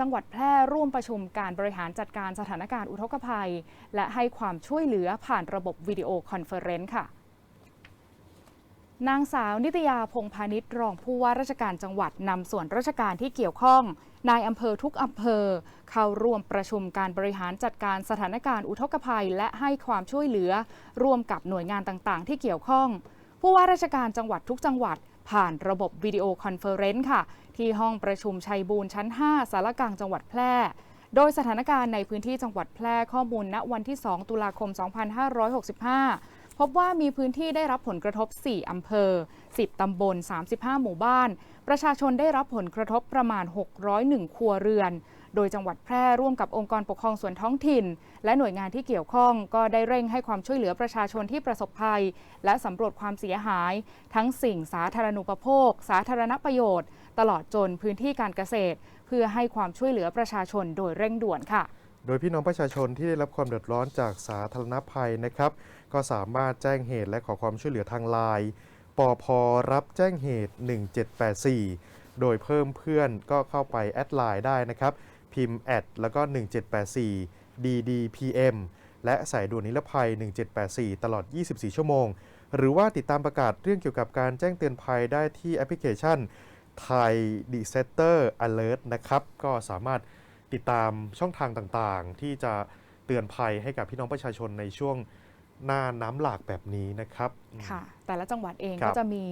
จังหวัดแพร่ร่วมประชุมการบริหารจัดการสถานการณ์อุทกภัย และให้ความช่วยเหลือผ่านระบบวิดีโอคอนเฟอเรนซ์ค่ะนางสาวนิตยาพงพาณิชย์รองผู้ว่าราชการจังหวัดนำส่วนราชการที่เกี่ยวข้องนายอำเภอทุกอำเภอ เข้าร่วมประชุมการบริหารจัดการสถานการณ์อุทกภัย และให้ความช่วยเหลือ ร่วมกับหน่วยงานต่างๆ ที่เกี่ยวข้อง ผู้ว่าราชการจังหวัดทุกจังหวัด ผ่านระบบวิดีโอคอนเฟอเรนซ์ค่ะ ที่ห้องประชุมชัยบูรณ์ชั้น 5 สารกลางจังหวัดแพร่ โดยสถานการณ์ในพื้นที่จังหวัดแพร่ข้อมูลณวันที่ 2 ตุลาคม 2565พบว่ามีพื้นที่ได้รับผลกระทบ 4 อำเภอ 10 ตำบล 35 หมู่บ้าน ประชาชนได้รับผลกระทบประมาณ 601 ครัวเรือน โดยจังหวัดแพร่ร่วมกับองค์กรปกครองส่วนท้องถิ่น และหน่วยงานที่เกี่ยวข้องก็ได้เร่งให้ความช่วยเหลือประชาชนที่ประสบภัย และสำรวจความเสียหาย ทั้งสิ่งสาธารณูปโภค สาธารณประโยชน์ ตลอดจนพื้นที่การเกษตร เพื่อให้ความช่วยเหลือประชาชนโดยเร่งด่วนค่ะโดยพี่น้องประชาชนที่ได้รับความเดือดร้อนจากสาธารณภัยนะครับ ก็สามารถแจ้งเหตุและขอความช่วยเหลือทางไลน์ปอพรับแจ้งเหตุ 1784 โดยเพิ่มเพื่อนก็เข้าไปแอดไลน์ได้นะครับ พิมพ์แอดแล้วก็ 1784 ddpm และสายด่วนนิรภัย 1784 ตลอด 24 ชั่วโมง หรือว่าติดตามประกาศเรื่องเกี่ยวกับการแจ้งเตือนภัยได้ที่แอปพลิเคชัน Thai Disaster Alert นะครับ ก็สามารถติดตามช่องทางต่างๆ ที่จะเตือนภัยให้กับพี่น้องประชาชนในช่วงหน้าน้ำหลากแบบนี้นะครับ ค่ะ แต่ละจังหวัดเองครัก็บ จะมี